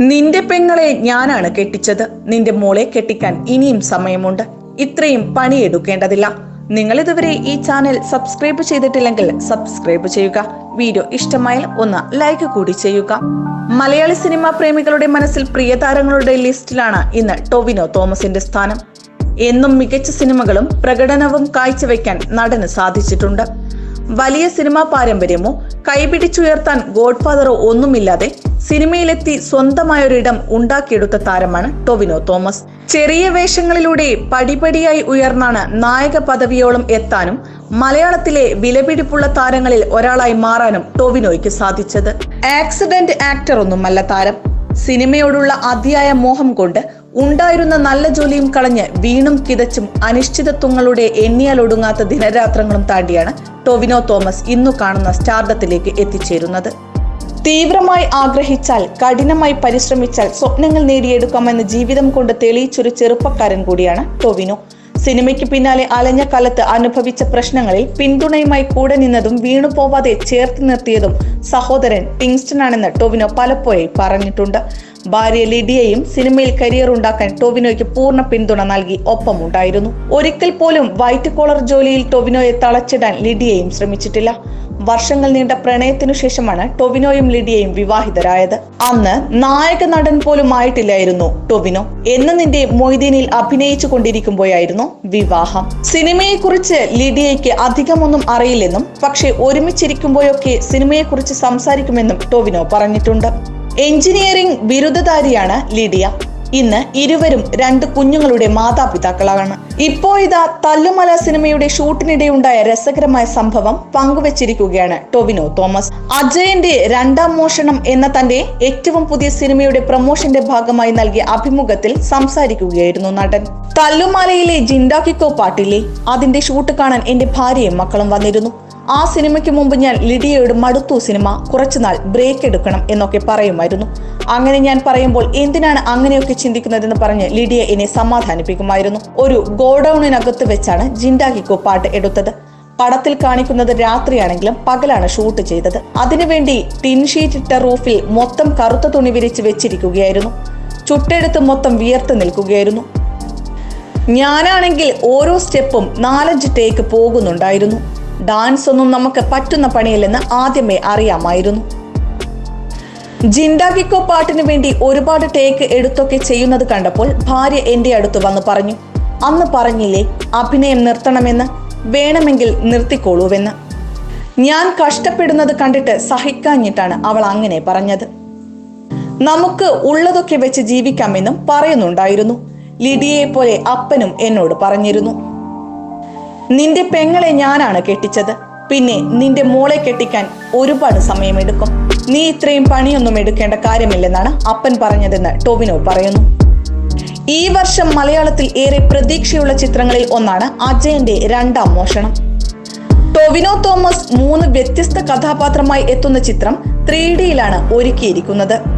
നിന്റെ പെങ്ങളെ ഞാനാണ് കെട്ടിച്ചത്. നിന്റെ മോളെ കെട്ടിക്കാൻ ഇനിയും സമയമുണ്ട്. ഇത്രയും പണിയെടുക്കേണ്ടതില്ല. നിങ്ങൾ ഇതുവരെ ഈ ചാനൽ സബ്സ്ക്രൈബ് ചെയ്തിട്ടില്ലെങ്കിൽ സബ്സ്ക്രൈബ് ചെയ്യുക. വീഡിയോ ഇഷ്ടമായാൽ ഒന്ന് ലൈക്ക് കൂടി ചെയ്യുക. മലയാളി സിനിമാ പ്രേമികളുടെ മനസ്സിൽ പ്രിയതാരങ്ങളുടെ ലിസ്റ്റിലാണ് ഇന്ന് ടൊവിനോ തോമസിന്റെ സ്ഥാനം. എന്നും മികച്ച സിനിമകളും പ്രകടനവും കാഴ്ചവെക്കാൻ നടന് സാധിച്ചിട്ടുണ്ട്. വലിയ സിനിമാ പാരമ്പര്യമോ കൈപിടിച്ചുയർത്താൻ ഗോഡ്ഫാദറോ ഒന്നുമില്ലാതെ സിനിമയിലെത്തി സ്വന്തമായൊരിടം ഉണ്ടാക്കിയെടുത്ത താരമാണ് ടൊവിനോ തോമസ്. ചെറിയ വേഷങ്ങളിലൂടെ പടിപടിയായി ഉയർന്നാണ് നായക പദവിയോളം എത്താനും മലയാളത്തിലെ വിലപിടിപ്പുള്ള താരങ്ങളിൽ ഒരാളായി മാറാനും ടൊവിനോയ്ക്ക് സാധിച്ചത്. ആക്സിഡന്റ് ആക്ടർ ഒന്നുമല്ല താരം. സിനിമയോടുള്ള അതിയായ മോഹം കൊണ്ട് ഉണ്ടായിരുന്ന നല്ല ജോലിയും കളഞ്ഞ് വീണും കിതച്ചും അനിശ്ചിതത്വങ്ങളുടെ എണ്ണിയാലൊടുങ്ങാത്ത ദിനരാത്രങ്ങളും താണ്ടിയാണ് ടൊവിനോ തോമസ് ഇന്നു കാണുന്ന സ്റ്റാർഡത്തിലേക്ക് എത്തിച്ചേരുന്നത്. തീവ്രമായി ആഗ്രഹിച്ചാൽ കഠിനമായി പരിശ്രമിച്ചാൽ സ്വപ്നങ്ങൾ നേടിയെടുക്കാമെന്ന് ജീവിതം കൊണ്ട് തെളിയിച്ചൊരു ചെറുപ്പക്കാരൻ കൂടിയാണ് ടൊവിനോ. സിനിമയ്ക്ക് പിന്നാലെ അലഞ്ഞ കാലത്ത് അനുഭവിച്ച പ്രശ്നങ്ങളിൽ പിന്തുണയുമായി കൂടെ നിന്നതും വീണുപോവാതെ ചേർത്ത് നിർത്തിയതും സഹോദരൻ ടിങ്സ്റ്റൺ ആണെന്ന് ടൊവിനോ പലപ്പോഴും പറഞ്ഞിട്ടുണ്ട്. ഭാര്യ ലിഡിയയും സിനിമയിൽ കരിയർ ഉണ്ടാക്കാൻ ടൊവിനോയ്ക്ക് പൂർണ പിന്തുണ നൽകി ഒപ്പമുണ്ടായിരുന്നു. ഒരിക്കൽ പോലും വൈറ്റ് കോളർ ജോലിയിൽ ടൊവിനോയെ തളച്ചിടാൻ ലിഡിയയും ശ്രമിച്ചിട്ടില്ല. വർഷങ്ങൾ നീണ്ട പ്രണയത്തിനു ശേഷമാണ് ടൊവിനോയും ലിഡിയയും വിവാഹിതരായത്. അന്ന് നായക നടൻ പോലും ആയിട്ടില്ലായിരുന്നു ടൊവിനോ. എന്ന് നിന്റെ മൊയ്തീനിൽ അഭിനയിച്ചു കൊണ്ടിരിക്കുമ്പോഴായിരുന്നു വിവാഹം. സിനിമയെക്കുറിച്ച് ലിഡിയയ്ക്ക് അധികമൊന്നും അറിയില്ലെന്നും പക്ഷെ ഒരുമിച്ചിരിക്കുമ്പോഴൊക്കെ സിനിമയെക്കുറിച്ച് സംസാരിക്കുമെന്നും ടൊവിനോ പറഞ്ഞിട്ടുണ്ട്. എഞ്ചിനീയറിംഗ് ബിരുദധാരിയാണ് ലിഡിയ. ഇന്ന് ഇരുവരും രണ്ട് കുഞ്ഞുങ്ങളുടെ മാതാപിതാക്കളാണ്. ഇപ്പോ ഇതാ തല്ലുമല സിനിമയുടെ ഷൂട്ടിനിടെയുണ്ടായ രസകരമായ സംഭവം പങ്കുവച്ചിരിക്കുകയാണ് ടൊവിനോ തോമസ്. അജയന്റെ രണ്ടാം മോഷണം എന്ന തന്റെ ഏറ്റവും പുതിയ സിനിമയുടെ പ്രൊമോഷന്റെ ഭാഗമായി നൽകിയ അഭിമുഖത്തിൽ സംസാരിക്കുകയായിരുന്നു നടൻ. തല്ലുമാലയിലെ ജിൻഡാക്കിക്കോ പാട്ടില്ലേ അതിന്റെ ഷൂട്ട് കാണാൻ എന്റെ ഭാര്യയും മക്കളും വന്നിരുന്നു. ആ സിനിമയ്ക്ക് മുമ്പ് ഞാൻ ലിഡിയയോട് മടുത്തു സിനിമ കുറച്ചുനാൾ ബ്രേക്ക് എടുക്കണം എന്നൊക്കെ പറയുമായിരുന്നു. അങ്ങനെ ഞാൻ പറയുമ്പോൾ എന്തിനാണ് അങ്ങനെയൊക്കെ ചിന്തിക്കുന്നതെന്ന് പറഞ്ഞ് ലിഡിയ എന്നെ സമാധാനിപ്പിക്കുമായിരുന്നു. ഒരു ഗോഡൌണിനകത്ത് വെച്ചാണ് ജിൻഡാഗിക്കോ പാട്ട് എടുത്തത്. പടത്തിൽ കാണിക്കുന്നത് രാത്രിയാണെങ്കിലും പകലാണ് ഷൂട്ട് ചെയ്തത്. അതിനുവേണ്ടി ടിൻ ഷീറ്റ് ഇട്ട റൂഫിൽ മൊത്തം കറുത്ത തുണി വിരിച്ച് വെച്ചിരിക്കുകയായിരുന്നു. ചുട്ടെടുത്ത് മൊത്തം വിയർത്ത് നിൽക്കുകയായിരുന്നു. ഞാനാണെങ്കിൽ ഓരോ സ്റ്റെപ്പും നാലഞ്ച് ടേക്ക് പോകുന്നുണ്ടായിരുന്നു. ഡാൻസ് ഒന്നും നമുക്ക് പറ്റുന്ന പണിയല്ലെന്ന് ആദ്യമേ അറിയാമായിരുന്നു. ജിൻഡാഗിക്കോ പാട്ടിന് വേണ്ടി ഒരുപാട് ടേക്ക് എടുത്തൊക്കെ ചെയ്യുന്നത് കണ്ടപ്പോൾ ഭാര്യ എന്റെ അടുത്ത് വന്ന് പറഞ്ഞു അന്ന് പറഞ്ഞില്ലേ അഭിനയം നിർത്തണമെന്ന്? വേണമെങ്കിൽ നിർത്തിക്കോളൂവെന്ന്. ഞാൻ കഷ്ടപ്പെടുന്നത് കണ്ടിട്ട് സഹിക്കാഞ്ഞിട്ടാണ് അവൾ അങ്ങനെ പറഞ്ഞത്. നമുക്ക് ഉള്ളതൊക്കെ വെച്ച് ജീവിക്കാമെന്നും പറയുന്നുണ്ടായിരുന്നു. ലിഡിയെ പോലെ അപ്പനും എന്നോട് പറഞ്ഞിരുന്നു. നിന്റെ പെങ്ങളെ ഞാനാണ് കെട്ടിച്ചത്. പിന്നെ നിന്റെ മോളെ കെട്ടിക്കാൻ ഒരുപാട് സമയമെടുക്കും. നീ ഇത്രയും പണിയൊന്നും എടുക്കേണ്ട കാര്യമില്ലെന്നാണ് അപ്പൻ പറഞ്ഞതെന്ന് ടോവിനോ പറയുന്നു. ഈ വർഷം മലയാളത്തിൽ ഏറെ പ്രതീക്ഷയുള്ള ചിത്രങ്ങളിൽ ഒന്നാണ് അജയന്റെ രണ്ടാം മോഷണം. ടൊവിനോ തോമസ് മൂന്ന് വ്യത്യസ്ത കഥാപാത്രമായി എത്തുന്ന ചിത്രം ത്രീ ഡിയിലാണ് ഒരുക്കിയിരിക്കുന്നത്.